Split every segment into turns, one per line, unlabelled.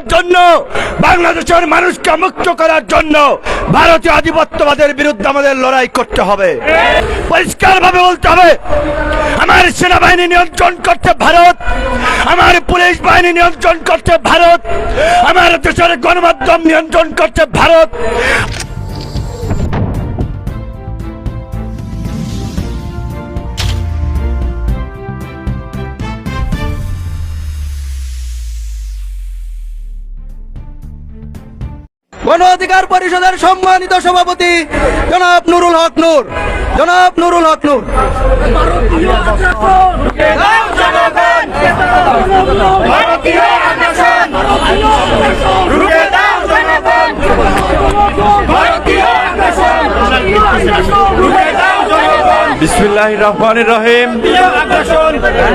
জন্য, বাংলাদেশের মানুষকে মুক্ত করার জন্য ভারতীয় আধিপত্যবাদের বিরুদ্ধে আমাদের লড়াই করতে হবে। পরিষ্কার ভাবে বলতে হবে, আমার সেনাবাহিনী নিয়ন্ত্রণ করতে ভারত, আমার পুলিশ বাহিনী নিয়ন্ত্রণ করতে ভারত, আমার দেশের গণমাধ্যম নিয়ন্ত্রণ করতে ভারত।
গণ অধিকার পরিষদের সম্মানিত সভাপতি জনাব নুরুল হক নূর। জনাব নুরুল হক নূর।
বিসমিল্লাহ রহমান রহিম।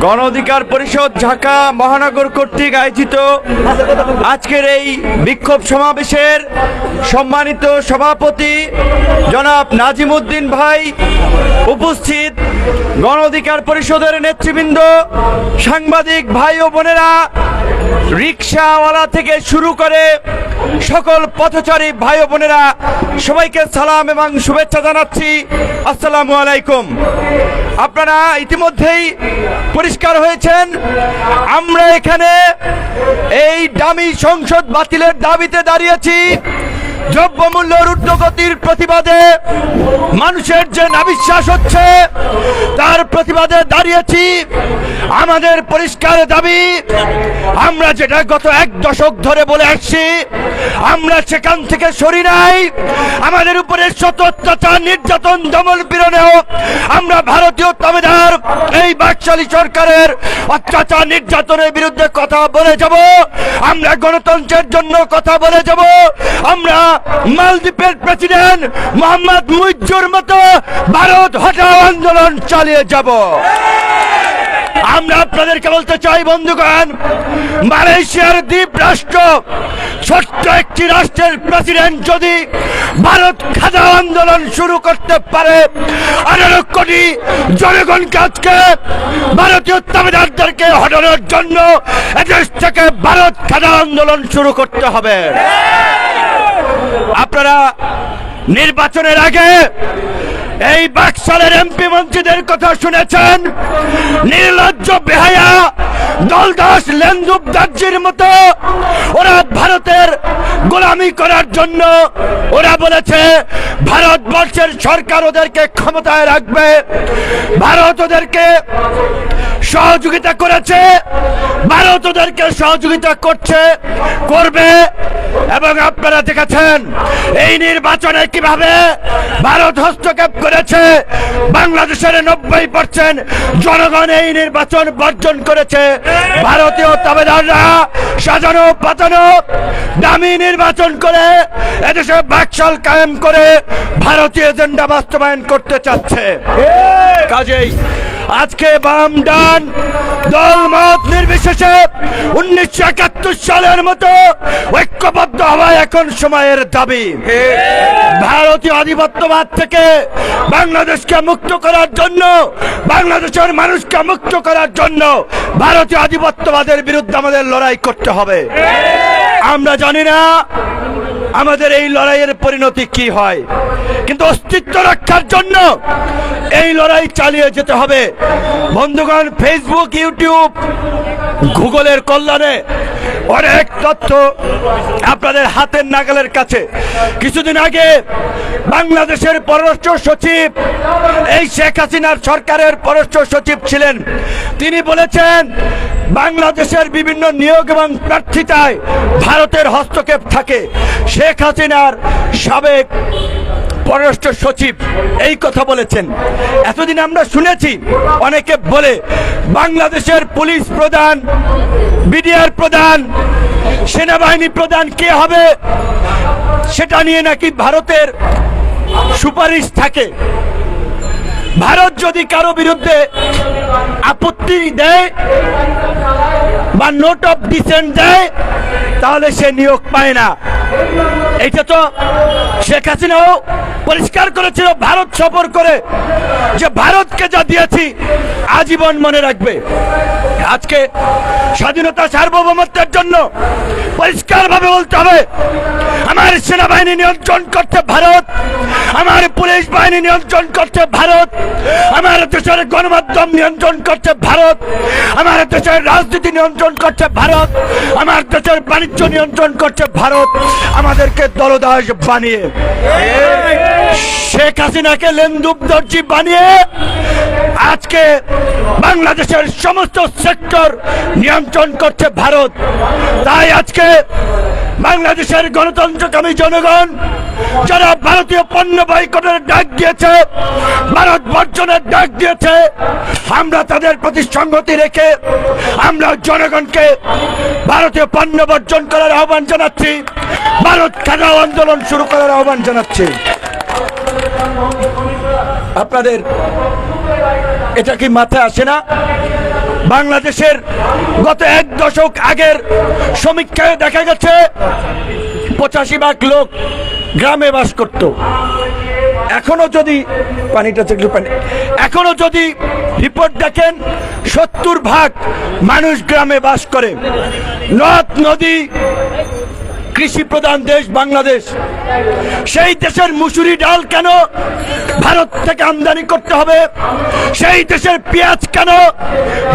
গণ অধিকার পরিষদ ঢাকা মহানগর কর্তৃক আয়োজিত আজকের এই বিক্ষোভ সমাবেশের সম্মানিত সভাপতি জনাব নাজিম উদ্দিন ভাই, উপস্থিত গণ অধিকার পরিষদের নেতৃবৃন্দ, সাংবাদিক ভাই ও বোনেরা, রিক্সাওয়ালা থেকে শুরু করে সকল পথচারী ভাই বোনেরা, সবাইকে সালাম এবং শুভেচ্ছা জানাচ্ছি। আসসালামু আলাইকুম। আপনারা ইতিমধ্যেই পরিষ্কার হয়েছেন, আমরা এখানে এই দামি সংসদ বাতিলের দাবিতে দাঁড়িয়েছি। দ্রব্যমূল্যের ঊর্ধ্বগতির প্রতিবাদে মানুষের যে নাবিশ্বাস হচ্ছে, তার প্রতিবাদে দাঁড়িয়েছি। আমাদের পরিষ্কার দাবি, আমরা যেটা গত এক দশক ধরে বলে আসছি আমরা সেখান থেকে সরি নাই। আমাদের উপরে শত অত্যাচার, নির্যাতন, দমন পীড়নেও আমরা ভারতীয় তাবেদার, এই বাকশালী সরকারের অত্যাচার, নির্যাতনের বিরুদ্ধে কথা বলে যাব। আমরা গণতন্ত্রের জন্য কথা বলে যাব। আমরা মালদ্বীপের প্রেসিডেন্ট মোহাম্মদ মুইজ্জুর মতো ভারত হটাও আন্দোলন চালিয়ে যাব। আমরা আপনাদেরকে বলতে চাই, বন্ধুগণ, মালয়েশিয়ার দ্বীপ রাষ্ট্র ছোট্ট একটি রাষ্ট্রের প্রেসিডেন্ট যদি ভারত খাজা আন্দোলন শুরু করতে পারে, আঠারো কোটি জনগণকে আজকে ভারতীয় তামিদারদেরকে হটানোর জন্য এদেশ থেকে ভারত খাজা আন্দোলন শুরু করতে হবে। আপনারা নির্বাচনের আগে এই বাকশালের এমপি মন্ত্রীদের কথা শুনেছেন? নির্লজ্জ বেহায়া, দলদাস লেন্দুব দার্জির মতো ওরা ভারতের গোলামি করার জন্য ওরা বলেছে, ভারতবর্ষের সরকার ওদেরকে ক্ষমতায় রাখবে, ভারত ওদেরকে সহযোগিতা করেছে, ভারত ওদেরকে সহযোগিতা করছে, করবে। এবং আপনারা দেখেছেন, এই নির্বাচনে কীভাবে ভারত হস্তক্ষেপ করেছে, বাংলাদেশের নব্বই পার্সেন্ট জনগণ এই নির্বাচন বর্জন করেছে। ভারতীয় তাবেদাররা সাজানো, পাতানো, দামি নির্বাচন করে এদেশে বাকশাল কায়েম করে ভারতীয় এজেন্ডা বাস্তবায়ন করতে চাচ্ছে। কাজেই আজকে বাম ডান দল মত নির্বিশেষে উনিশশো একাত্তর সালের মতো ঐক্যবদ্ধ হওয়া এখন সময়ের দাবি। ভারতীয় আধিপত্যবাদ থেকে বাংলাদেশকে মুক্ত করার জন্য, বাংলাদেশের মানুষকে মুক্ত করার জন্য ভারতীয় আধিপত্যবাদের বিরুদ্ধে আমাদের লড়াই করতে হবে। আমরা জানি না আমাদের এই লড়াইয়ের পরিণতি কি হয়। কিন্তু অস্তিত্ব রক্ষার জন্য এই লড়াই চালিয়ে যেতে হবে। বন্ধুগণ ফেসবুক ইউটিউব গুগলের কল্যাণে অনেক তথ্য আপনাদের হাতের নাগালের কাছে। কিছুদিন আগে বাংলাদেশের পররাষ্ট্র সচিব, এই শেখ হাসিনার সরকারের পররাষ্ট্র সচিব ছিলেন। তিনি বলেছেন, বাংলাদেশের বিভিন্ন নিয়োগ এবং প্রার্থিতায় ভারতের হস্তক্ষেপ থাকে। শেখ হাসিনার সাবেক পররাষ্ট্র সচিব এই কথা বলেছেন। এতদিন আমরা শুনেছি, অনেকে বলে বাংলাদেশের পুলিশ প্রধান, বিডিআর প্রধান, সেনাবাহিনী প্রধান কে হবে? সেটা নিয়ে নাকি ভারতের সুপারিশ থাকে। ভারত যদি কারও বিরুদ্ধে আপত্তি দেয় বা নোট অফ ডিসেন্ট দেয়, তাহলে সে নিয়োগ পায় না। এটা তো শেখ হাসিনাও পরিষ্কার করেছিল, ভারত সফর করে যে ভারতকে যা দিয়েছি, আজীবন মনে রাখবে। আজকে স্বাধীনতা সার্বভৌমত্বের জন্য পরিষ্কারভাবে বলতে হবে, আমার সেনাবাহিনী নিয়ন্ত্রণ করছে ভারত, আমার পুলিশ বাহিনী নিয়ন্ত্রণ করছে ভারত, আমার দেশের গণমাধ্যম নিয়ন্ত্রণ করছে ভারত, আমার দেশের রাজনীতি নিয়ন্ত্রণ করছে ভারত, আমার দেশের বাণিজ্য নিয়ন্ত্রণ করছে ভারত, আমাদেরকে দলদাস বানিয়ে। শেখ হাসিনাকে লেন্দুব দর্জি বানিয়ে আজকে বাংলাদেশের সমস্ত সেক্টর নিয়ন্ত্রণ করছে ভারত। তাই আজকে বাংলাদেশের গণতন্ত্রকামী জনগণ, যারা ভারতীয় পণ্য বয়কটের ডাক দিয়েছে, ভারত বর্জনের ডাক দিয়েছে, আমরা তাদের প্রতি সংগতি রেখে আমরা জনগণকে ভারতীয় পণ্য বর্জন করার আহ্বান জানাচ্ছি। ভারত খাটাও আন্দোলন শুরু করার আহ্বান জানাচ্ছি। আপনাদের, এটা কি মাথায় আসে না? বাংলাদেশের গত এক দশক আগের সমীক্ষায় দেখা গেছে, পঁচাশি ভাগ লোক গ্রামে বাস করত। এখনও যদি, পানিটা একটু পানি, এখনও যদি রিপোর্ট দেখেন, সত্তর ভাগ মানুষ গ্রামে বাস করে। নদ, নদী কৃষি প্রধান দেশ বাংলাদেশ। সেই দেশের মুসুরি ডাল কেন ভারত থেকে আমদানি করতে হবে? সেই দেশের পেঁয়াজ কেন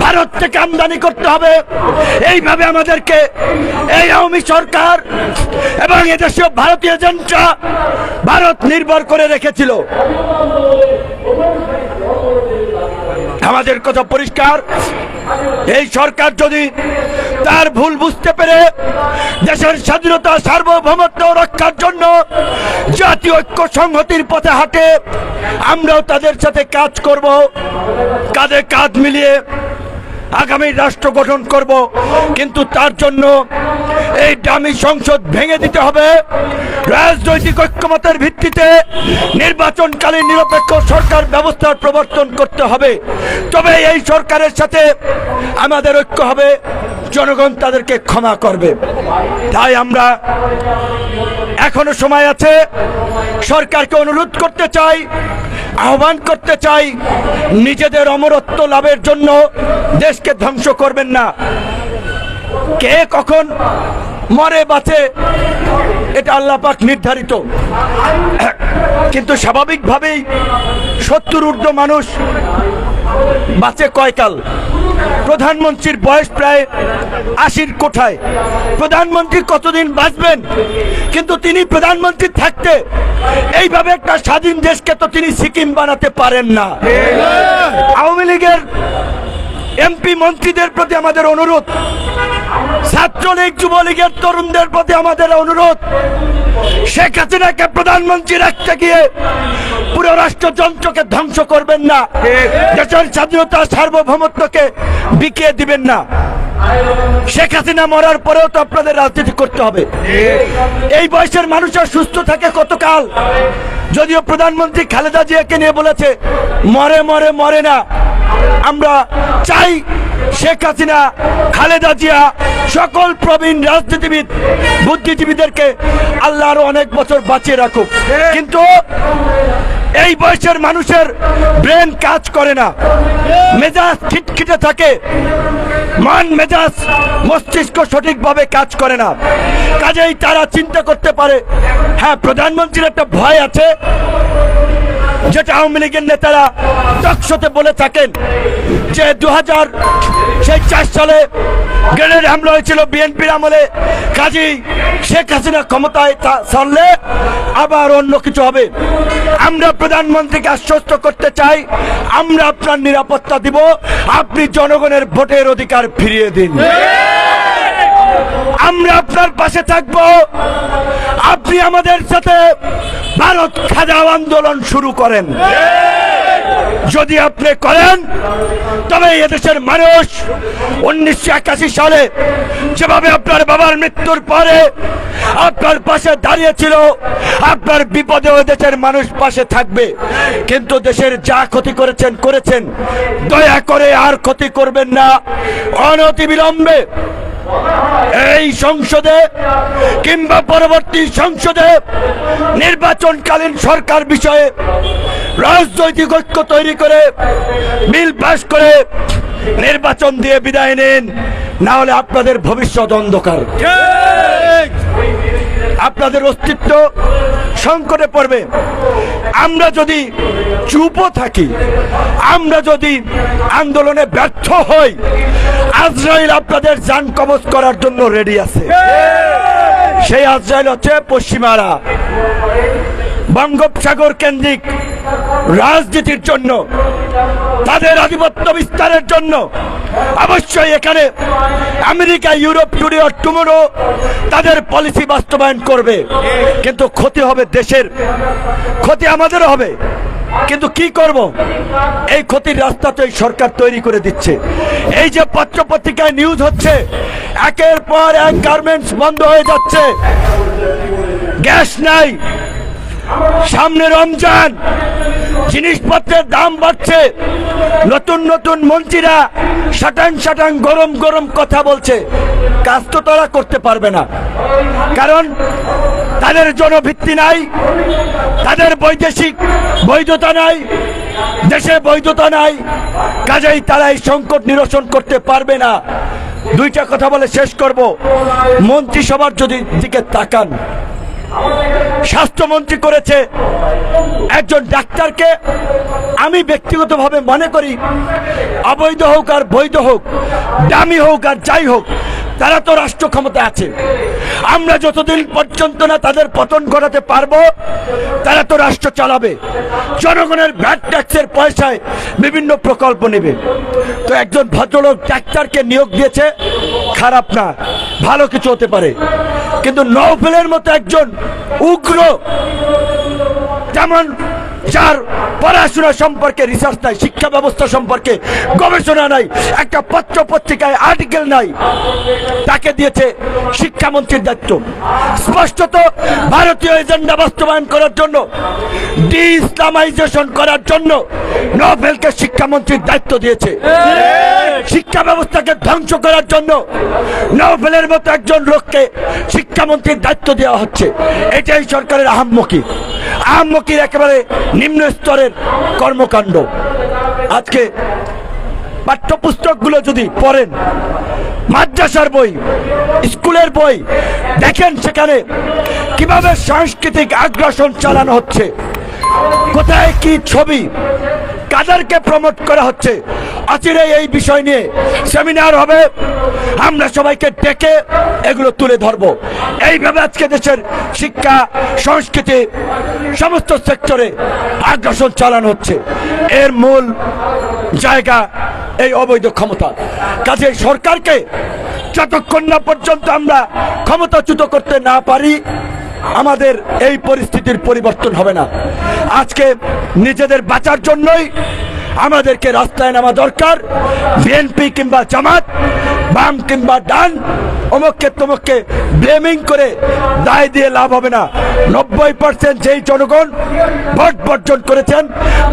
ভারত থেকে আমদানি করতে হবে? এইভাবে আমাদেরকে, এই আওয়ামী সরকার এবং এদেশীয় ভারতীয় এজেন্টরা ভারত নির্ভর করে রেখেছিল। আমাদের কথা পরিষ্কার। এই সরকার যদি তার ভুল বুঝতে পেরে দেশের স্বাধীনতা, সার্বভৌমত্ব রক্ষার জন্য জাতীয় ঐক্য সংহতির পথে হাঁটে, আমরাও তাদের সাথে কাজ করব, কাঁধে কাঁধ মিলিয়ে আগামী রাষ্ট্র গঠন করব। কিন্তু তার জন্য এই দামি সংসদ ভেঙে দিতে হবে। রাজনৈতিক ঐক্যমতের ভিত্তিতে নির্বাচনকালীন নিরপেক্ষ সরকার ব্যবস্থার প্রবর্তন করতে হবে। তবে এই সরকারের সাথে আমাদের ঐক্য হবে, জনগণ তাদেরকে ক্ষমা করবে। তাই আমরা এখনও সময় আছে, সরকারকে অনুরোধ করতে চাই, আহ্বান করতে চাই, নিজেদের অমরত্ব লাভের জন্য দেশকে ধ্বংস করবেন না। কে কখন মরে বাঁচে এটা আল্লাহ পাক নির্ধারিত। কিন্তু স্বাভাবিকভাবেই সত্তর ঊর্ধ্ব মানুষ বাঁচে কয়কাল? প্রধানমন্ত্রীর বয়স প্রায় আশির কোঠায়। প্রধানমন্ত্রী কতদিন বাঁচবেন? কিন্তু তিনি প্রধানমন্ত্রী থাকতে এইভাবে একটা স্বাধীন দেশকে তো তিনি সিকিম বানাতে পারেন না। আওয়ামী লীগের এমপি মন্ত্রীদের প্রতি আমাদের অনুরোধ। ছাত্রলীগ, যুবলীগের তরুণদের প্রতি আমাদের অনুরোধ। শেখ হাসিনাকে প্রধানমন্ত্রী রাখতে গিয়ে পুরো রাষ্ট্রযন্ত্রকে ধ্বংস করবেন না। দেশের স্বাধীনতা, সার্বভৌমত্বকে বিকিয়ে দিবেন না। শেখ হাসিনা মরার পরেও তো আপনাদের রাজনীতি করতে হবে। এই বয়সের মানুষের সুস্থ থাকে কতকাল? যদিও প্রধানমন্ত্রী খালেদা জিয়াকে নিয়ে বলেছে, মরে মরে মরে না। আমরা চাই শেখ হাসিনা, খালেদা জিয়া, সকল প্রবীণ রাজনীতিবিদ, বুদ্ধিজীবীদেরকে আল্লাহ আরও অনেক বছর বাঁচিয়ে রাখুক। কিন্তু এই বয়সের মানুষের ব্রেন কাজ করে না। মেজাজ খিটখিটে থাকে। মান মেজাজ মস্তিষ্ক সঠিকভাবে কাজ করে না। কাজেই তারা চিন্তা করতে পারে হ্যাঁ প্রধানমন্ত্রীর একটা ভয় আছে। যেটা আওয়ামী লীগের নেতারা টকশোতে বলে থাকেন যে দু হাজার সেই চার সালে গ্রেনেড হামলা হয়েছিল বিএনপির আমলে। কাজী শেখ হাসিনা ক্ষমতায় চললে আবার অন্য কিছু হবে। আমরা প্রধানমন্ত্রীকে আশ্বস্ত করতে চাই, আমরা আপনার নিরাপত্তা দিব, আপনি জনগণের ভোটের অধিকার ফিরিয়ে দিন। আমরা আপনার পাশে থাকব। আপনি আমাদের সাথে ভারত খাজাও আন্দোলন শুরু করেন। যদি আপনি করেন, তবে এদেশের মানুষ উনিশশো একাশি সালে যেভাবে আপনার বাবার মৃত্যুর পরে আপনার পাশে দাঁড়িয়েছিল আপনার বিপদে দেশের মানুষ পাশে থাকবে। কিন্তু দেশের যা ক্ষতি করেছেন করেছেন। দয়া করে আর ক্ষতি করবেন না। অনতি বিলম্বে এই সংসদে কিংবা পরবর্তী সংসদে নির্বাচনকালীন সরকার বিষয়ে রাজনৈতিক ঐক্য তৈরি করে বিল পাস করে নির্বাচন দিয়ে বিদায় নিন। না হলে আপনাদের ভবিষ্যৎ অন্ধকার। আপনাদের অস্তিত্ব সংকটে পড়বে। আমরা যদি চুপও থাকি আমরা যদি আন্দোলনে ব্যর্থ হই আজরাইল আপনাদের যান কবচ করার জন্য রেডি আছে। সেই আজরাইল হচ্ছে পশ্চিমারা। বঙ্গোপসাগর কেন্দ্রিক রাজনীতির জন্য, তাদের আধিপত্য বিস্তারের জন্য অবশ্যই এখানে আমেরিকা, ইউরোপ অর টুমোরো তাদের পলিসি বাস্তবায়ন করবে। কিন্তু ক্ষতি হবে দেশের, ক্ষতি আমাদেরও হবে। কিন্তু কি করব? এই ক্ষতির রাস্তা তো এই সরকার তৈরি করে দিচ্ছে। এই যে পত্র পত্রিকায় নিউজ হচ্ছে, একের পর এক গার্মেন্টস বন্ধ হয়ে যাচ্ছে। গ্যাস নাই সামনে রমজান। জিনিসপত্রের দাম বাড়ছে। নতুন নতুন মন্ত্রীরা সাটাং সাটাং গরম গরম কথা বলছে। কাজ তো তারা করতে পারবে না। কারণ তাদের জনভিত্তি নাই, তাদের বৈদেশিক বৈধতা নাই দেশে বৈধতা নাই। কাজেই তারা এই সংকট নিরসন করতে পারবে না। দুইটা কথা বলে শেষ করব। মন্ত্রিসভার যদি দিকে তাকান স্বাস্থ্যমন্ত্রী করেছে, একজন ডাক্তারকে আমি ব্যক্তিগতভাবে মনে করি অবৈধ হোক আর বৈধ হোক, দামি হোক আর যাই হোক, তারা তো রাষ্ট্র ক্ষমতা আছে। আমরা যতদিন পর্যন্ত না তাদের পতন ঘটাতে পারব, তারা তো রাষ্ট্র চালাবে। জনগণের ভ্যাট ট্যাক্সের পয়সায় বিভিন্ন প্রকল্প নেবে। তো একজন ভদ্রলোক ডাক্তারকে নিয়োগ দিয়েছে খারাপ না ভালো কিছু হতে পারে। কিন্তু নৌফেলের মতো একজন উগ্র যেমন যার পড়াশোনা সম্পর্কে রিসার্চ নাই, শিক্ষা ব্যবস্থা সম্পর্কে, গবেষণা নাই, একটা পত্র পত্রিকায় আর্টিকেল নাই, তাকে দিয়েছে শিক্ষামন্ত্রীর দায়িত্ব। স্পষ্টত ভারতীয় এজেন্ডা বাস্তবায়ন করার জন্য ডি ইসলামাইজেশন করার জন্য নোবেলকে শিক্ষামন্ত্রীর দায়িত্ব দিয়েছে। শিক্ষা ব্যবস্থাকে ধ্বংস করার জন্য নোবেলের মতো একজন লোককে শিক্ষামন্ত্রীর দায়িত্ব দেওয়া হচ্ছে। এটাই সরকারের আহাম্মকি। আহাম্মকির একেবারে নিম্ন স্তরের কর্মকাণ্ড। আজকে পাঠ্যপুস্তকগুলো যদি পড়েন, মাদ্রাসার বই, স্কুলের বই, দেখেন সেখানে কীভাবে সাংস্কৃতিক আগ্রাসন চালানো হচ্ছে। কোথায় কি ছবি কাদেরকে প্রমোট করা হচ্ছে। অচিরে এই বিষয় নিয়ে সেমিনার হবে। আমরা সবাইকে ডেকে এগুলো তুলে ধরব। এইভাবে আজকে দেশের শিক্ষা, সংস্কৃতি, সমস্ত সেক্টরে আগ্রাসন চালানো হচ্ছে। এর মূল জায়গা এই অবৈধ ক্ষমতা। কাজে সরকারকে যতক্ষণ না পর্যন্ত আমরা ক্ষমতাচ্যুত করতে না পারি, আমাদের এই পরিস্থিতির পরিবর্তন হবে না। আজকে নিজেদের বাঁচার জন্যই আমাদেরকে রাস্তায় নামা দরকার। বিএনপি কিংবা জামাত বাম কিংবা ডান, অমুককে তমুককে ব্লেমিং করে দায় দিয়ে লাভ হবে না। নব্বই পার্সেন্ট যেই জনগণ ভোট বর্জন করেছেন,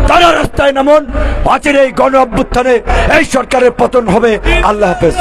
তারা রাস্তায় নামুন পাঁচের এই গণ অভ্যুত্থানে এই সরকারের পতন হবে। আল্লাহ হাফেজ।